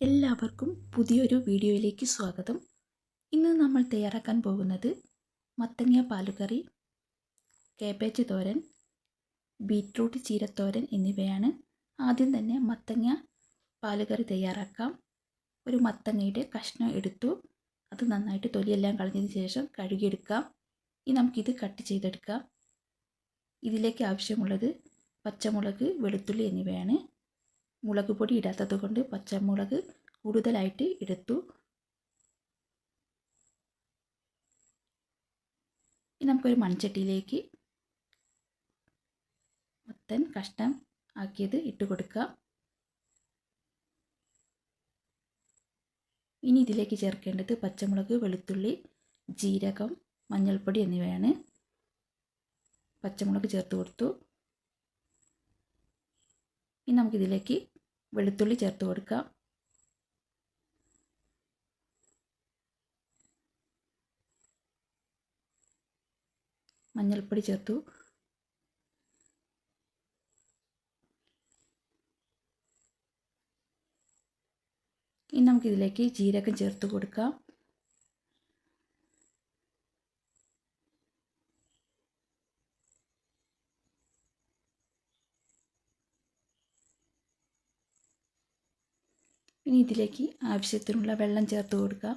എല്ലാവർക്കും പുതിയൊരു വീഡിയോയിലേക്ക് സ്വാഗതം. ഇന്ന് നമ്മൾ തയ്യാറാക്കാൻ പോകുന്നത് മത്തങ്ങ പാലുകറി കാബേജ് തോരൻ ബീറ്റ്റൂട്ട് ചീരത്തോരൻ എന്നിവയാണ്. ആദ്യം തന്നെ മത്തങ്ങ പാലുകറി തയ്യാറാക്കാം. ഒരു മത്തങ്ങയുടെ കഷ്ണം എടുത്തു അത് നന്നായിട്ട് തൊലിയെല്ലാം കളഞ്ഞതിന് ശേഷം കഴുകിയെടുക്കാം. ഇനി നമുക്കിത് കട്ട് ചെയ്തെടുക്കാം. ഇതിലേക്ക് ആവശ്യമുള്ളത് പച്ചമുളക് വെളുത്തുള്ളി എന്നിവയാണ്. മുളക് പൊടി ഇടാത്തത് കൊണ്ട് പച്ചമുളക് കൂടുതലായിട്ട് എടുത്തു. ഇനി നമുക്കൊരു മൺചട്ടിയിലേക്ക് മത്തൻ കഷ്ണം ആക്കിയത് ഇട്ട് കൊടുക്കാം. ഇനി ഇതിലേക്ക് ചേർക്കേണ്ടത് പച്ചമുളക് വെളുത്തുള്ളി ജീരകം മഞ്ഞൾപ്പൊടി എന്നിവയാണ്. പച്ചമുളക് ചേർത്ത് കൊടുത്തു. ഇനി നമുക്കിതിലേക്ക് വെളുത്തുള്ളി ചേർത്ത് കൊടുക്കാം. മഞ്ഞൾപ്പൊടി ചേർത്തു. ഇനി നമുക്കിതിലേക്ക് ജീരകം ചേർത്ത് കൊടുക്കാം. ഇനി ഇതിലേക്ക് ആവശ്യത്തിനുള്ള വെള്ളം ചേർത്ത് കൊടുക്കുക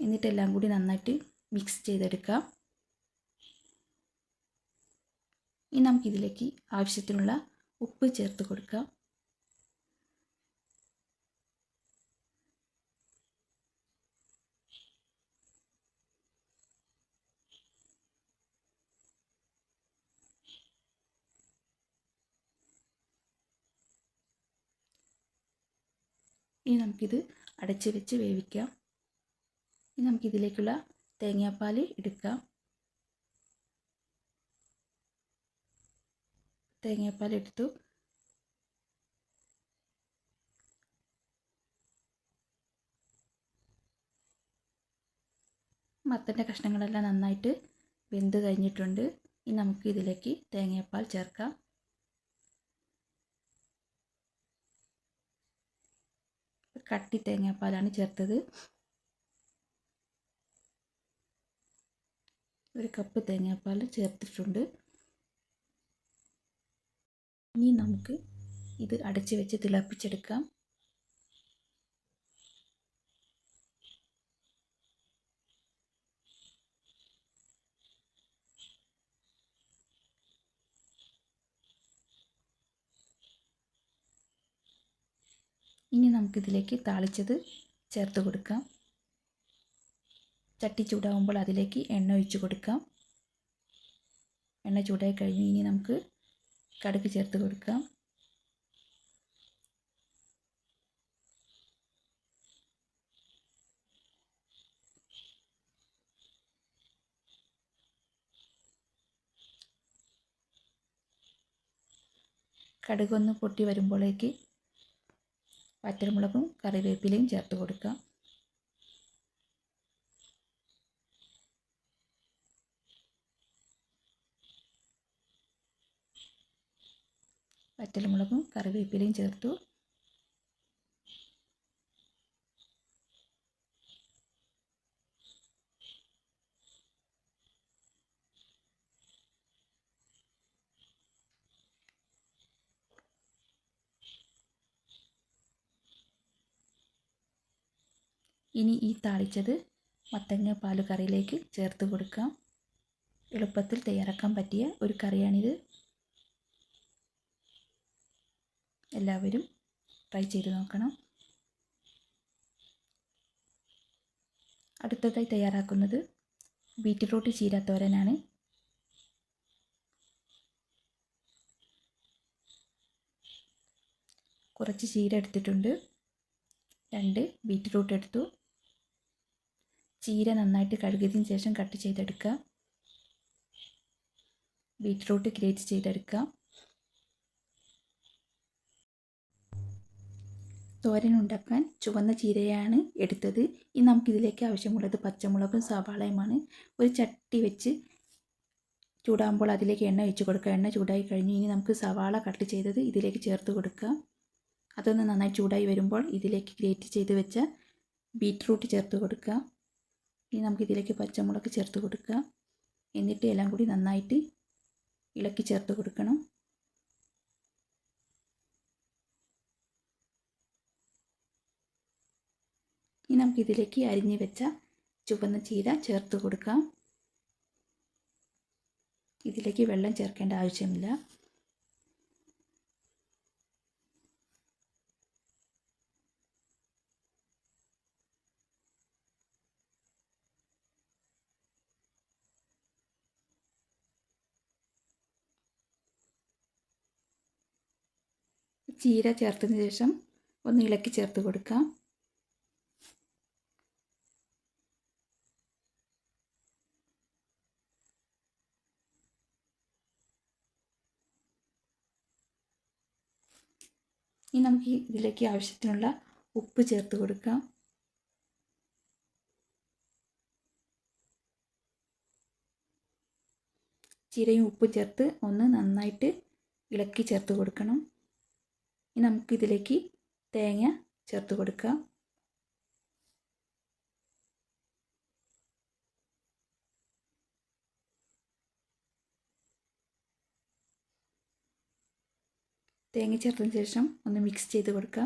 എന്നിട്ടെല്ലാം കൂടി നന്നായിട്ട് മിക്സ് ചെയ്തെടുക്കാം. ഇനി നമുക്കിതിലേക്ക് ആവശ്യത്തിനുള്ള ഉപ്പ് ചേർത്ത് കൊടുക്കാം. ഇനി നമുക്കിത് അടച്ച് വെച്ച് വേവിക്കാം. ഇനി നമുക്കിതിലേക്കുള്ള തേങ്ങാപ്പാൽ എടുക്കാം. തേങ്ങാപ്പാൽ എടുത്തു. മത്തന്റെ കഷ്ണങ്ങളെല്ലാം നന്നായിട്ട് വെന്ത് കഴിഞ്ഞിട്ടുണ്ട്. ഇനി നമുക്ക് ഇതിലേക്ക് തേങ്ങാപ്പാൽ ചേർക്കാം. കട്ടി തേങ്ങാപ്പാലാണ് ചേർത്തത്. ഒരു കപ്പ് തേങ്ങാപ്പാൽ ചേർത്തിട്ടുണ്ട്. ഇനി നമുക്ക് ഇത് അടച്ച് വെച്ച് തിളപ്പിച്ചെടുക്കാം. ഇനി നമുക്കിതിലേക്ക് താളിച്ചത് ചേർത്ത് കൊടുക്കാം. ചട്ടി ചൂടാവുമ്പോൾ അതിലേക്ക് എണ്ണ ഒഴിച്ച് കൊടുക്കാം. എണ്ണ ചൂടായി കഴിഞ്ഞ് ഇനി നമുക്ക് കടുക് ചേർത്ത് കൊടുക്കാം. കടുകൊന്ന് പൊട്ടി വരുമ്പോഴേക്ക് വറ്റൽമുളകും കറിവേപ്പിലയും ചേർത്ത് കൊടുക്കുക വറ്റൽമുളകും കറിവേപ്പിലയും ചേർത്തു. ഇനി ഈ താളിച്ചത് മത്തങ്ങ പാൽ കറിയിലേക്ക് ചേർത്ത് കൊടുക്കാം. എളുപ്പത്തിൽ തയ്യാറാക്കാൻ പറ്റിയ ഒരു കറിയാണിത്. എല്ലാവരും ട്രൈ ചെയ്ത് നോക്കണം. അടുത്തതായി തയ്യാറാക്കുന്നത് ബീറ്റ്റൂട്ട് ചീരാത്തോരനാണ്. കുറച്ച് ചീര എടുത്തിട്ടുണ്ട്. രണ്ട് ബീറ്റ്റൂട്ട് എടുത്തു. ചീര നന്നായിട്ട് കഴുകിയതിന് ശേഷം കട്ട് ചെയ്തെടുക്കുക. ബീറ്റ്റൂട്ട് ഗ്രേറ്റ് ചെയ്തെടുക്കുക. തോരൻ ഉണ്ടാക്കാൻ ചുവന്ന ചീരയാണ് എടുത്തത്. ഇനി നമുക്കിതിലേക്ക് ആവശ്യമുള്ളത് പച്ചമുളകും സവാളയുമാണ്. ഒരു ചട്ടി വെച്ച് ചൂടാകുമ്പോൾ അതിലേക്ക് എണ്ണ വെച്ച് കൊടുക്കുക. എണ്ണ ചൂടായി കഴിഞ്ഞു ഇനി നമുക്ക് സവാള കട്ട് ചെയ്തത് ഇതിലേക്ക് ചേർത്ത് കൊടുക്കുക. അതൊന്ന് നന്നായി ചൂടായി വരുമ്പോൾ ഇതിലേക്ക് ഗ്രേറ്റ് ചെയ്ത് വെച്ച ബീറ്റ്റൂട്ട് ചേർത്ത് കൊടുക്കുക. ഇനി നമുക്ക് ഇതിലേക്ക് പച്ചമുളക് ചേർത്ത് കൊടുക്കുക. എന്നിട്ട് എല്ലാം കൂടി നന്നായിട്ട് ഇളക്കി ചേർത്ത് കൊടുക്കണം. ഇനി നമുക്ക് ഇതിലേക്ക് അരിഞ്ഞു വെച്ച ചുവന്ന ചീര ചേർത്ത് കൊടുക്കാം. ഇതിലേക്ക് വെള്ളം ചേർക്കേണ്ട ആവശ്യമില്ല. ചീര ചേർത്തതിന് ശേഷം ഒന്ന് ഇളക്കി ചേർത്ത് കൊടുക്കാം ഇനി നമുക്ക് ഇതിലേക്ക് ആവശ്യത്തിനുള്ള ഉപ്പ് ചേർത്ത് കൊടുക്കാം. ചീരയും ഉപ്പ് ചേർത്ത് ഒന്ന് നന്നായിട്ട് ഇളക്കി ചേർത്ത് കൊടുക്കണം. ഇനി നമുക്കിതിലേക്ക് തേങ്ങ ചേർത്ത് കൊടുക്കാം. തേങ്ങ ചേർത്തതിന് ശേഷം ഒന്ന് മിക്സ് ചെയ്ത് കൊടുക്കുക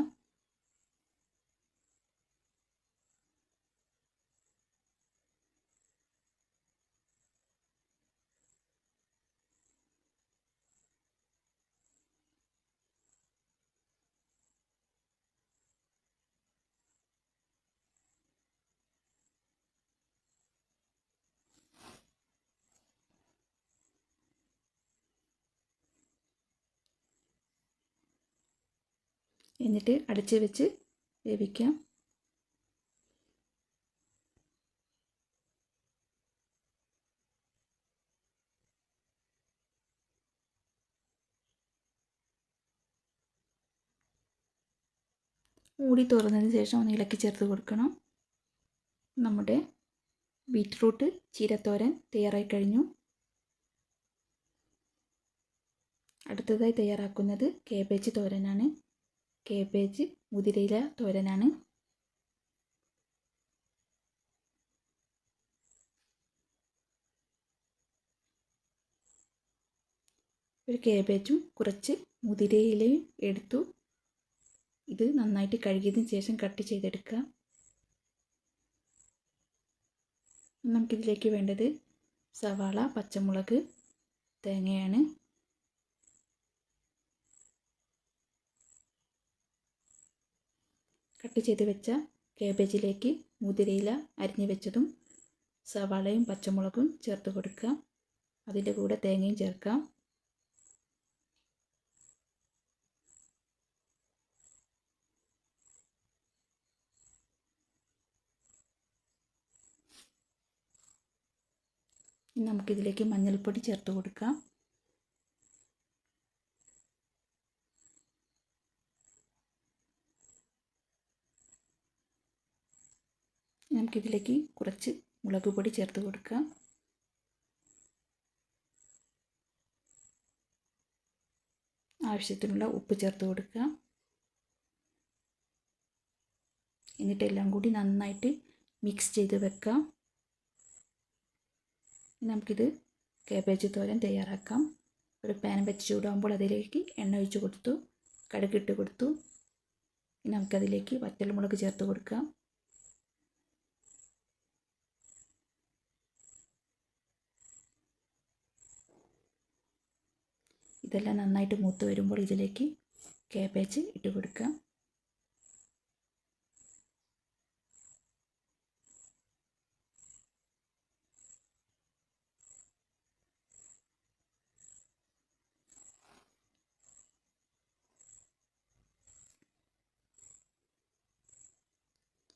എന്നിട്ട് അടച്ച് വെച്ച് വേവിക്കാം. മൂടി തുറന്നതിന് ശേഷം ഒന്ന് ഇളക്കി ചേർത്ത് കൊടുക്കണം. നമ്മുടെ ബീറ്റ്റൂട്ട് ചീരത്തോരൻ തയ്യാറായി കഴിഞ്ഞു. അടുത്തതായി തയ്യാറാക്കുന്നത് കേബേജ് തോരനാണ്. കേബേജ് മുതിരയില തോരനാണ്. ഒരു കേബേജും കുറച്ച് മുതിരയിലയും എടുത്തു. ഇത് നന്നായിട്ട് കഴുകിയതിന് ശേഷം കട്ട് ചെയ്തെടുക്കുക. നമുക്കിതിലേക്ക് വേണ്ടത് സവാള പച്ചമുളക് തേങ്ങയാണ്. കട്ട് ചെയ്ത് വെച്ച കേബേജിലേക്ക് മുതിരയില അരിഞ്ഞു വെച്ചതും സവാളയും പച്ചമുളകും ചേർത്ത് കൊടുക്കുക. അതിന്റെ കൂടെ തേങ്ങയും ചേർക്കാം നമുക്കിതിലേക്ക് മഞ്ഞൾപ്പൊടി ചേർത്ത് കൊടുക്കാം. നമുക്കിതിലേക്ക് കുറച്ച് മുളക് പൊടി ചേർത്ത് കൊടുക്കാം. ആവശ്യത്തിനുള്ള ഉപ്പ് ചേർത്ത് കൊടുക്കുക എന്നിട്ട് എല്ലാം കൂടി നന്നായിട്ട് മിക്സ് ചെയ്ത് വെക്കാം. നമുക്കിത് കാബേജ് തോരൻ തയ്യാറാക്കാം. ഒരു പാൻ വെച്ച് ചൂടാകുമ്പോൾ അതിലേക്ക് എണ്ണ ഒഴിച്ച് കൊടുത്തു കടുകിട്ട് കൊടുത്തു. നമുക്കതിലേക്ക് വറ്റൽമുളക് ചേർത്ത് കൊടുക്കാം. ഇതെല്ലാം നന്നായിട്ട് മൂത്ത് വരുമ്പോൾ ഇതിലേക്ക് കേബേജ് ഇട്ട് കൊടുക്കാം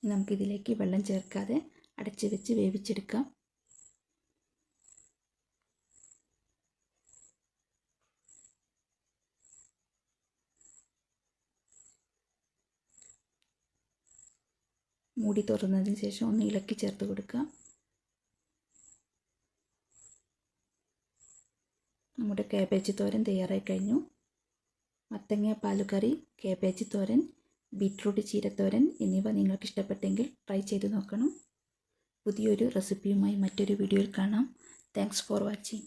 നമുക്കിതിലേക്ക് വെള്ളം ചേർക്കാതെ അടച്ച് വെച്ച് വേവിച്ചെടുക്കാം. മൂടി തുറന്നതിന് ശേഷം ഒന്ന് ഇളക്കി ചേർത്ത് കൊടുക്കുക. നമ്മുടെ കേബേജ് തോരൻ തയ്യാറായി കഴിഞ്ഞു. മത്തങ്ങ പാലുകറി കേബേജ് തോരൻ ബീട്രൂട്ട് ചീരത്തോരൻ എന്നിവ നിങ്ങൾക്ക് ഇഷ്ടപ്പെട്ടെങ്കിൽ ട്രൈ ചെയ്ത് നോക്കണം. പുതിയൊരു റെസിപ്പിയുമായി മറ്റൊരു വീഡിയോയിൽ കാണാം. Thanks for watching